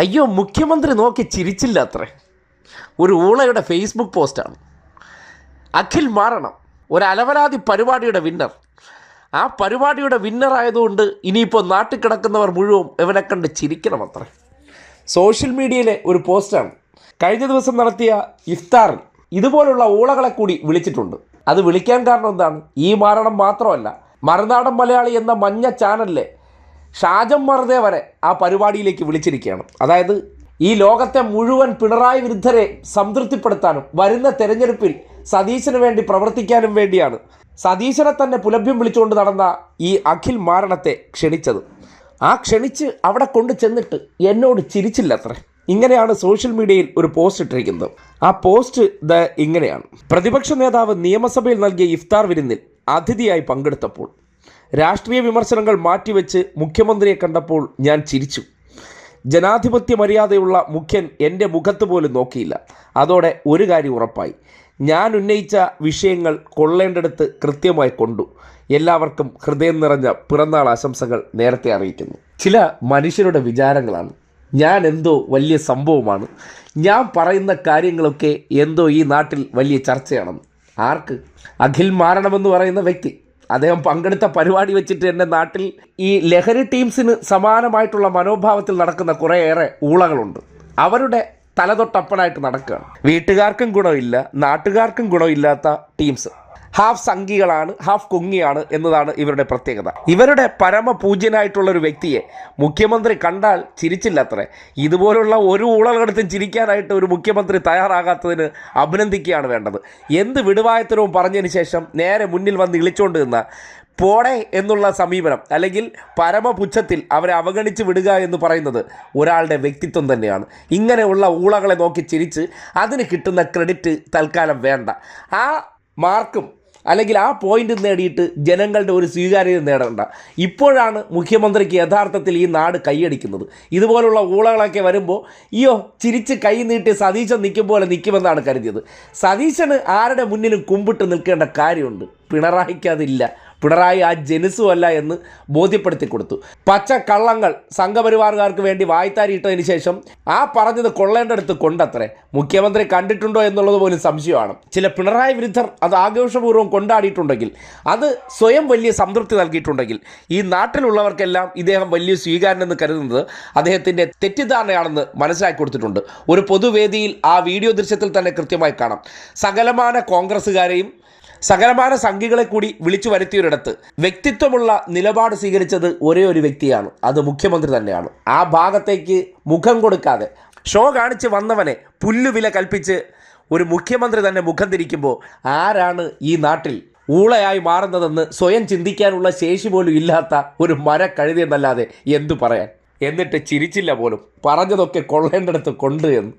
അയ്യോ മുഖ്യമന്ത്രി നോക്കി ചിരിച്ചില്ല അത്രേ ഒരു ഊളയുടെ ഫേസ്ബുക്ക് പോസ്റ്റാണ്. അഖിൽ മാറണം. ഒരു അലവലാതി പരിപാടിയുടെ വിന്നർ ആ പരിപാടിയുടെ വിന്നർ ആയതുകൊണ്ട് ഇനിയിപ്പോൾ നാട്ടിൽ കിടക്കുന്നവർ മുഴുവൻ ഇവനെ കണ്ട് ചിരിക്കണം അത്രേ സോഷ്യൽ മീഡിയയിലെ ഒരു പോസ്റ്റാണ്. കഴിഞ്ഞ ദിവസം നടത്തിയ ഇഫ്താറിൽ ഇതുപോലുള്ള ഊളകളെ കൂടി വിളിച്ചിട്ടുണ്ട്. അത് വിളിക്കാൻ കാരണം എന്താണ്? ഈ മാരണം മാത്രമല്ല മറുനാടൻ മലയാളി എന്ന മഞ്ഞ ചാനലിലെ ഷാജം മറുതെ വരെ ആ പരിപാടിയിലേക്ക് വിളിച്ചിരിക്കുകയാണ്. അതായത് ഈ ലോകത്തെ മുഴുവൻ പിണറായി വിരുദ്ധരെ സംതൃപ്തിപ്പെടുത്താനും വരുന്ന തെരഞ്ഞെടുപ്പിൽ സതീശന് വേണ്ടി പ്രവർത്തിക്കാനും വേണ്ടിയാണ്. സതീശനെ തന്നെ പുലഭ്യം വിളിച്ചുകൊണ്ട് നടന്ന ഈ അഖിൽ മാരണത്തെ ക്ഷണിച്ചത്. ആ ക്ഷണിച്ച് അവിടെ കൊണ്ടു ചെന്നിട്ട് എന്നോട് ചിരിച്ചില്ല അത്രേ ഇങ്ങനെയാണ് സോഷ്യൽ മീഡിയയിൽ ഒരു പോസ്റ്റ് ഇട്ടിരിക്കുന്നത്. ആ പോസ്റ്റ് ദ ഇങ്ങനെയാണ്. പ്രതിപക്ഷ നേതാവ് നിയമസഭയിൽ നൽകിയ ഇഫ്താർ വിരുന്നിൽ അതിഥിയായി പങ്കെടുത്തപ്പോൾ രാഷ്ട്രീയ വിമർശനങ്ങൾ മാറ്റിവെച്ച് മുഖ്യമന്ത്രിയെ കണ്ടപ്പോൾ ഞാൻ ചിരിച്ചു. ജനാധിപത്യ മര്യാദയുള്ള മുഖ്യൻ എന്റെ മുഖത്ത് പോലും നോക്കിയില്ല. അതോടെ ഒരു കാര്യം ഉറപ്പായി. ഞാൻ ഉന്നയിച്ച വിഷയങ്ങൾ കൊള്ളേണ്ടടുത്ത് കൃത്യമായി കൊണ്ടു. എല്ലാവർക്കും ഹൃദയം നിറഞ്ഞ പിറന്നാൾ ആശംസകൾ നേരത്തെ അറിയിക്കുന്നു. ചില മനുഷ്യരുടെ വിചാരങ്ങളാണ്. ഞാൻ എന്തോ വലിയ സംഭവമാണ്. ഞാൻ പറയുന്ന കാര്യങ്ങളൊക്കെ എന്തോ ഈ നാട്ടിൽ വലിയ ചർച്ചയാണെന്ന്. ആർക്ക്? അഖിൽ മാറണമെന്ന് പറയുന്ന വ്യക്തി. അദ്ദേഹം പങ്കെടുത്ത പരിപാടി വെച്ചിട്ട് എന്റെ നാട്ടിൽ ഈ ലഹരി ടീംസിന് സമാനമായിട്ടുള്ള മനോഭാവത്തിൽ നടക്കുന്ന കുറേയേറെ ഊളകളുണ്ട്. അവരുടെ തലതൊട്ടപ്പനായിട്ട് നടക്കുകയാണ്. വീട്ടുകാർക്കും ഗുണമില്ല നാട്ടുകാർക്കും ഗുണമില്ലാത്ത ടീംസ്. ഹാഫ് സംഘികളാണ് ഹാഫ് കുങ്ങിയാണ് എന്നതാണ് ഇവരുടെ പ്രത്യേകത. ഇവരുടെ പരമപൂജ്യനായിട്ടുള്ള ഒരു വ്യക്തിയെ മുഖ്യമന്ത്രി കണ്ടാൽ ചിരിച്ചില്ല അത്രേ ഇതുപോലുള്ള ഒരു ഊളകടത്തും ചിരിക്കാനായിട്ട് ഒരു മുഖ്യമന്ത്രി തയ്യാറാകാത്തതിന് അഭിനന്ദിക്കുകയാണ് വേണ്ടത്. എന്ത് വിടുവായത്തരവും പറഞ്ഞതിന് ശേഷം നേരെ മുന്നിൽ വന്ന് ഇളിച്ചുകൊണ്ട് നിന്ന പോടെ എന്നുള്ള സമീപനം അല്ലെങ്കിൽ പരമപുച്ഛത്തിൽ അവരെ അവഗണിച്ച് വിടുക എന്ന് പറയുന്നത് ഒരാളുടെ വ്യക്തിത്വം തന്നെയാണ്. ഇങ്ങനെയുള്ള ഊളകളെ നോക്കി ചിരിച്ച് അതിന് കിട്ടുന്ന ക്രെഡിറ്റ് തൽക്കാലം വേണ്ട. ആ മാർക്കും അല്ലെങ്കിൽ ആ പോയിന്റ് നേടിയിട്ട് ജനങ്ങളുടെ ഒരു സ്വീകാര്യത നേടേണ്ട. ഇപ്പോഴാണ് മുഖ്യമന്ത്രിക്ക് യഥാർത്ഥത്തിൽ ഈ നാട് കൈയടിക്കുന്നത്. ഇതുപോലുള്ള ഊളകളൊക്കെ വരുമ്പോൾ അയ്യോ ചിരിച്ച് കൈ നീട്ടി സതീശൻ നിൽക്കും പോലെ നിൽക്കുമെന്നാണ് കരുതിയത്. സതീശന് ആരുടെ മുന്നിലും കുമ്പിട്ട് നിൽക്കേണ്ട കാര്യമുണ്ട്. പിണറായിക്ക് അതില്ല. പിണറായി ആ ജനുസുമല്ല എന്ന് ബോധ്യപ്പെടുത്തി കൊടുത്തു. പച്ച കള്ളങ്ങൾ സംഘപരിവാറുകാർക്ക് വേണ്ടി വായ്ത്താരിയിട്ടതിന് ശേഷം ആ പറഞ്ഞത് കൊള്ളേണ്ടടുത്ത് കൊണ്ടത്രേ. മുഖ്യമന്ത്രി കണ്ടിട്ടുണ്ടോ എന്നുള്ളത് പോലും സംശയമാണ്. ചില പിണറായി വിരുദ്ധർ അത് ആഘോഷപൂർവം കൊണ്ടാടിയിട്ടുണ്ടെങ്കിൽ അത് സ്വയം വലിയ സംതൃപ്തി നൽകിയിട്ടുണ്ടെങ്കിൽ ഈ നാട്ടിലുള്ളവർക്കെല്ലാം ഇദ്ദേഹം വലിയ സ്വീകാരനെന്ന് കരുതുന്നത് അദ്ദേഹത്തിന്റെ തെറ്റിദ്ധാരണയാണെന്ന് മനസ്സിലാക്കി കൊടുത്തിട്ടുണ്ട്. ഒരു പൊതുവേദിയിൽ ആ വീഡിയോ ദൃശ്യത്തിൽ തന്നെ കൃത്യമായി കാണാം. സകലമാന കോൺഗ്രസ്സുകാരെയും സകലമാന സംഘികളെ കൂടി വിളിച്ചു വരുത്തിയൊരിടത്ത്. വ്യക്തിത്വമുള്ള നിലപാട് സ്വീകരിച്ചത് ഒരേ ഒരു വ്യക്തിയാണ്. അത് മുഖ്യമന്ത്രി തന്നെയാണ്. ആ ഭാഗത്തേക്ക് മുഖം കൊടുക്കാതെ ഷോ കാണിച്ച് വന്നവനെ പുല്ലുവില കൽപ്പിച്ച് ഒരു മുഖ്യമന്ത്രി തന്നെ മുഖം തിരിക്കുമ്പോൾ ആരാണ് ഈ നാട്ടിൽ ഊളയായി മാറുന്നതെന്ന് സ്വയം ചിന്തിക്കാനുള്ള ശേഷി പോലും ഇല്ലാത്ത ഒരു മര മരക്കഴുതിയെന്നല്ലാതെ എന്തു പറയാൻ? എന്നിട്ട് ചിരിച്ചില്ല പോലും. പറഞ്ഞതൊക്കെ കൊള്ളേണ്ടടുത്ത് കൊണ്ട് എന്ന്.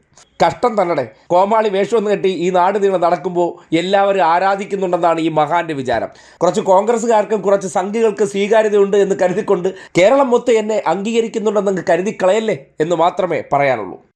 കഷ്ടം തന്നടെ. കോമാളി വേഷമെന്ന് കെട്ടി ഈ നാട് നീളം നടക്കുമ്പോൾ എല്ലാവരും ആരാധിക്കുന്നുണ്ടെന്നാണ് ഈ മഹാന്റെ വിചാരം. കുറച്ച് കോൺഗ്രസ്സുകാർക്കും കുറച്ച് സംഘികൾക്ക് സ്വീകാര്യതയുണ്ട് എന്ന് കരുതിക്കൊണ്ട് കേരളം മൊത്തം എന്നെ അംഗീകരിക്കുന്നുണ്ടെന്ന് കരുതി കളയല്ലേ എന്ന് മാത്രമേ പറയാനുള്ളൂ.